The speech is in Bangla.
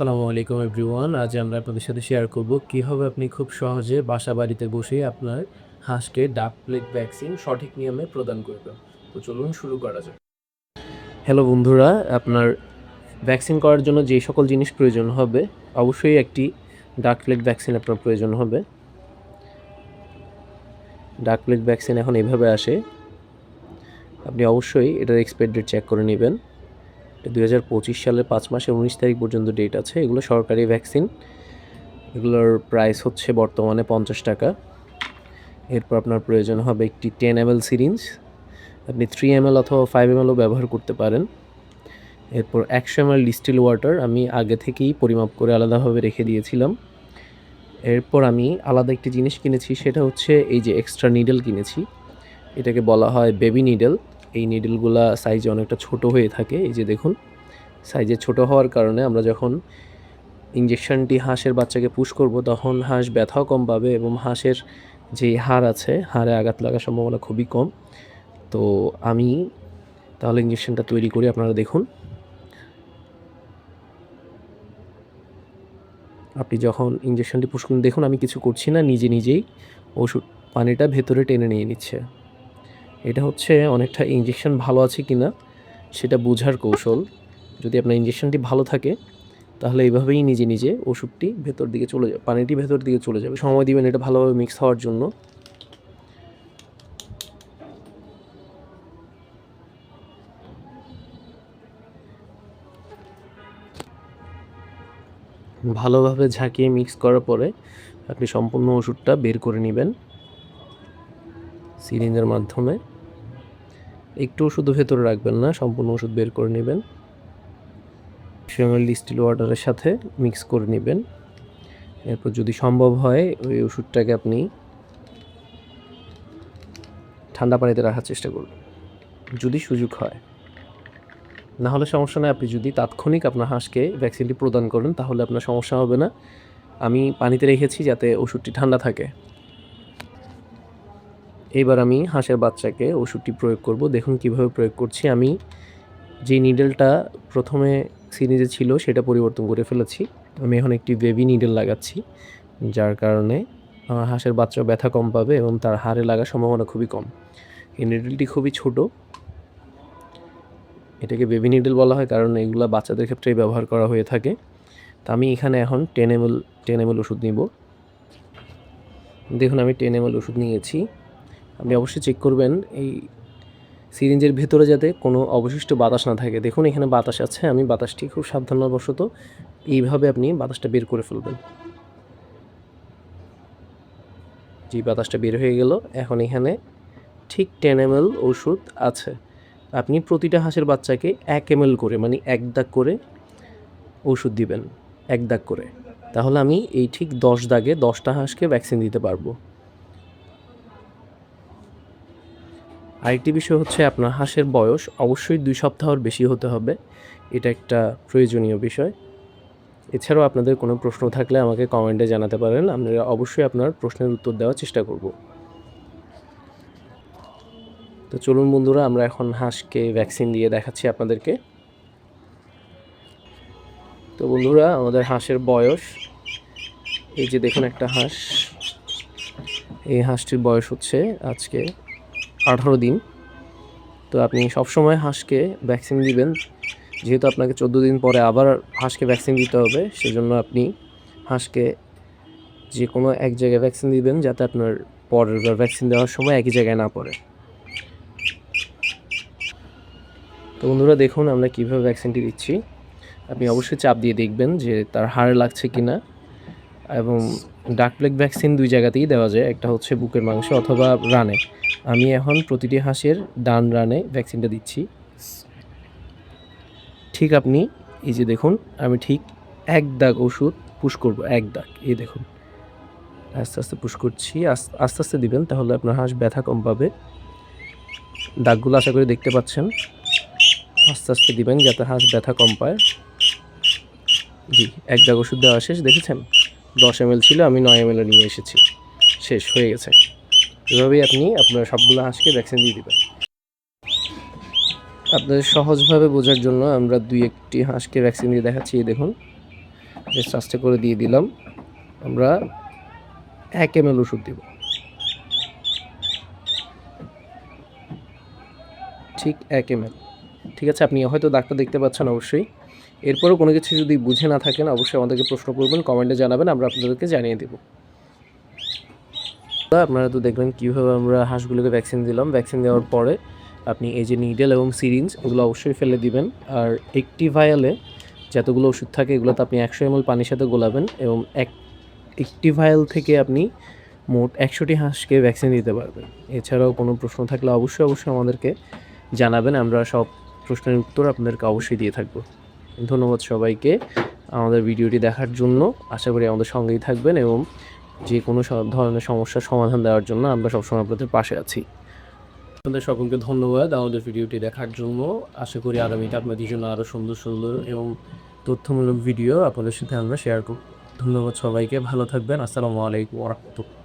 আসসালামু আলাইকুম এভরিওয়ান আজ আমরা আপনাদের সাথে শেয়ার করব কীভাবে আপনি খুব সহজে বাসা বাড়িতে বসে আপনার হাঁসকে ডাক প্লেট ভ্যাকসিন সঠিক নিয়মে প্রদান করবেন। তো চলুন শুরু করা যাক। হ্যালো বন্ধুরা, আপনার ভ্যাকসিন করার জন্য যে সকল জিনিস প্রয়োজন হবে, অবশ্যই একটি ডাক প্লেট ভ্যাকসিন আপনার প্রয়োজন হবে। ডাক প্লেট ভ্যাকসিন এখন এভাবে আসে, আপনি অবশ্যই এটার এক্সপায়ার ডেট চেক করে নেবেন। দুই হাজার পঁচিশ সালের পাঁচ মাসের উনিশ তারিখ পর্যন্ত ডেট আছে। এগুলো সরকারি ভ্যাকসিন এগুলোর প্রাইস হচ্ছে বর্তমানে পঞ্চাশ টাকা। এরপর আপনার প্রয়োজন হবে একটি টেন এম এল সিরিঞ্জ আপনি থ্রি এম এল অথবা ফাইভ এম এলও ব্যবহার করতে পারেন। এরপর একশো এম এল ডিস্টিল ওয়াটার আমি আগে থেকেই পরিমাপ করে আলাদাভাবে রেখে দিয়েছিলাম। এরপর আমি আলাদা একটি জিনিস কিনেছি, সেটা হচ্ছে এই যে এক্সট্রা নিডেল কিনেছি। এটাকে বলা হয় বেবি নিডেল এই নিডলগুলা সাইজে অনেকটা ছোট হয়ে থাকে। এই যে দেখুন সাইজে ছোট হওয়ার কারণে আমরা যখন ইঞ্জেকশনটি হাঁসের বাচ্চাকে পুশ করব, তখন হাঁস ব্যথাও কম পাবে এবং হাঁসের যে হাড় আছে, হাড়ে আঘাত লাগার সম্ভাবনা খুবই কম। তো আমি তাহলে ইঞ্জেকশনটা তৈরি করি, আপনারা দেখুন। আপনি যখন ইঞ্জেকশনটি পুশ করুন, দেখুন আমি কিছু করছি না, নিজে নিজেই ওষুধ পানিটা ভেতরে টেনে নিয়ে নিচ্ছে। এটা হচ্ছে অনেকটা ইঞ্জেকশন ভালো আছে কি না সেটা বোঝার কৌশল। যদি আপনার ইঞ্জেকশনটি ভালো থাকে, তাহলে এইভাবেই নিজে নিজে ওষুধটি ভেতর দিকে চলে যাবে পানিটি ভেতর দিকে চলে যাবে। সময় দিবেন এটা ভালোভাবে মিক্স হওয়ার জন্য। ভালোভাবে ঝাঁকিয়ে মিক্স করার পরে আপনি সম্পূর্ণ ওষুধটা বের করে নেবেন। সিরিঞ্জের মাধ্যমে। একটু শুধু ভেতরে রাখবেন না, সম্পূর্ণ ওষুধ বের করে নেবেন। ফিমেল ডিস্টিল ওয়াটারের সাথে মিক্স করে নেবেন। এরপর যদি সম্ভব হয়, ওই ওষুধটাকে আপনি ঠান্ডা পানিতে রাখার চেষ্টা করুন, যদি সুযোগ হয়। না হলে সমস্যা নেই, আপনি যদি তাৎক্ষণিক আপনার হাঁসকে ভ্যাকসিনটি প্রদান করেন, তাহলে আপনার সমস্যা হবে না। আমি পানিতে রেখেছি যাতে ওষুধটি ঠান্ডা থাকে। এইবার আমি হাঁসের বাচ্চাকে ওষুধটি প্রয়োগ করব। দেখুন কীভাবে প্রয়োগ করছি। আমি যে নিডেলটা প্রথমে সিরিজে ছিল সেটা পরিবর্তন করে ফেলেছি। আমি এখন একটি বেবি নিডেল লাগাচ্ছি, যার কারণে আমার হাঁসের বাচ্চা ব্যথা কম পাবে এবং তার হাড়ে লাগার সম্ভাবনা খুবই কম। এই নিডেলটি খুবই ছোট। এটাকে বেবি নিডেল বলা হয় কারণ এগুলো বাচ্চাদের ক্ষেত্রেই ব্যবহার করা হয়ে থাকে। তা আমি এখানে এখন ten M L ten M L ওষুধ নিব। দেখুন আমি টেন এম এল ওষুধ নিয়েছি। আপনি অবশ্যই চেক করবেন এই সিরিঞ্জের ভেতরে যাতে কোনো অবশিষ্ট বাতাস না থাকে। দেখুন, এখানে বাতাস আছে, আমি বাতাসটি খুব সাবধানবশত এইভাবে আপনি বাতাসটা বের করে ফেলবেন। যে বাতাসটা বের হয়ে গেল। এখন এখানে ঠিক টেন এম ওষুধ আছে। আপনি প্রতিটা হাঁসের বাচ্চাকে এক এম করে মানে এক দাগ করে ওষুধ দিবেন, এক দাগ করে। তাহলে আমি এই ঠিক দশ দাগে দশটা হাঁসকে ভ্যাকসিন দিতে পারব। আরেকটি বিষয় হচ্ছে আপনার হাঁসের বয়স অবশ্যই দুই সপ্তাহর বেশি হতে হবে। এটা একটা প্রয়োজনীয় বিষয়। এছাড়াও আপনাদের কোনো প্রশ্ন থাকলে আমাকে কমেন্টে জানাতে পারেন। আমরা অবশ্যই আপনার প্রশ্নের উত্তর দেওয়ার চেষ্টা করব। তো চলুন বন্ধুরা, আমরা এখন হাঁসকে ভ্যাকসিন দিয়ে দেখাচ্ছি আপনাদেরকে। তো বন্ধুরা, আমাদের হাঁসের বয়স, এই যে দেখুন একটা হাঁস। এই হাঁসটির বয়স হচ্ছে আজকে আঠারো দিন। তো আপনি সবসময় হাঁসকে ভ্যাকসিন দিবেন। যেহেতু আপনাকে চোদ্দ দিন পরে আবার হাঁসকে ভ্যাকসিন দিতে হবে, সেজন্য আপনি হাঁসকে যে কোনো এক জায়গায় ভ্যাকসিন দিবেন যাতে আপনার পরের বার ভ্যাকসিন দেওয়ার সময় একই জায়গায় না পড়ে। তো বন্ধুরা, দেখুন আমরা কীভাবে ভ্যাকসিনটি দিচ্ছি। আপনি অবশ্যই চাপ দিয়ে দেখবেন যে তার হাড় লাগছে কি না এবং ডাক প্লেগ ভ্যাকসিন দুই জায়গাতেই দেওয়া যায়। একটা হচ্ছে বুকের মাংস অথবা রানে। আমি এখন প্রতিটি হাঁসের ডান রানে ভ্যাকসিনটা দিচ্ছি। ঠিক আপনি, এই যে দেখুন, আমি ঠিক এক দাগ ওষুধ পুশ করব, এক দাগ। এই দেখুন, আস্তে আস্তে পুশ করছি আস্তে আস্তে দিবেন, তাহলে আপনার হাঁস ব্যথা কম পাবে। দাগগুলো আশা করি দেখতে পাচ্ছেন। আস্তে আস্তে দিবেন যাতে হাঁস ব্যথা কম পায়। জি, এক দাগ ওষুধ দেওয়া শেষ, দেখেছেন? দশ এম ছিল, আমি নয় এম নিয়ে এসেছি। শেষ হয়ে গেছে। এভাবেই আপনি আপনার সবগুলো হাঁসকে ভ্যাকসিন দিয়ে দেবেন। আপনাদের সহজভাবে বোঝার জন্য আমরা দুই একটি হাঁসকে ভ্যাকসিন দিয়ে দেখাচ্ছি দেখুন। জাস্ট আস্তে করে দিয়ে দিলাম। আমরা এক এম ওষুধ দিব। ঠিক এক এম ঠিক আছে, আপনি হয়তো ডাক্তার দেখতে পাচ্ছেন অবশ্যই। এরপরও কোনো কিছু যদি বুঝে না থাকেন, অবশ্যই আমাদেরকে প্রশ্ন করবেন, কমেন্টে জানাবেন, আমরা আপনাদেরকে জানিয়ে দেবো। আপনারা তো দেখলেন কীভাবে আমরা হাঁসগুলোকে ভ্যাকসিন দিলাম। ভ্যাকসিন দেওয়ার পরে আপনি এই যে নিডেল এবং সিরিঞ্জ এগুলো অবশ্যই ফেলে দিবেন। আর একটি ভায়ালে যতগুলো ওষুধ থাকে, এগুলোতে আপনি একশো এমএল পানির সাথে গোলাবেন এবং এক একটি ভায়াল থেকে আপনি মোট একশোটি হাঁসকে ভ্যাকসিন দিতে পারবেন। এছাড়াও কোনো প্রশ্ন থাকলে অবশ্যই অবশ্যই আমাদেরকে জানাবেন। আমরা সব প্রশ্নের উত্তর আপনাদেরকে অবশ্যই দিয়ে থাকব। ধন্যবাদ সবাইকে আমাদের ভিডিওটি দেখার জন্য। আশা করি আমাদের সঙ্গেই থাকবেন এবং যে কোনো ধরনের সমস্যার সমাধান দেওয়ার জন্য আমরা সবসময় আপনাদের পাশে আছি। আপনাদের সকলকে ধন্যবাদ আমাদের ভিডিওটি দেখার জন্য। আশা করি আগামীতে আপনাদের জন্য আরও সুন্দর সুন্দর এবং তথ্যমূলক ভিডিও আপনাদের সাথে আমরা শেয়ার করব। ধন্যবাদ সবাইকে, ভালো থাকবেন। আসসালামু আলাইকুম রহমতুল্লাহ।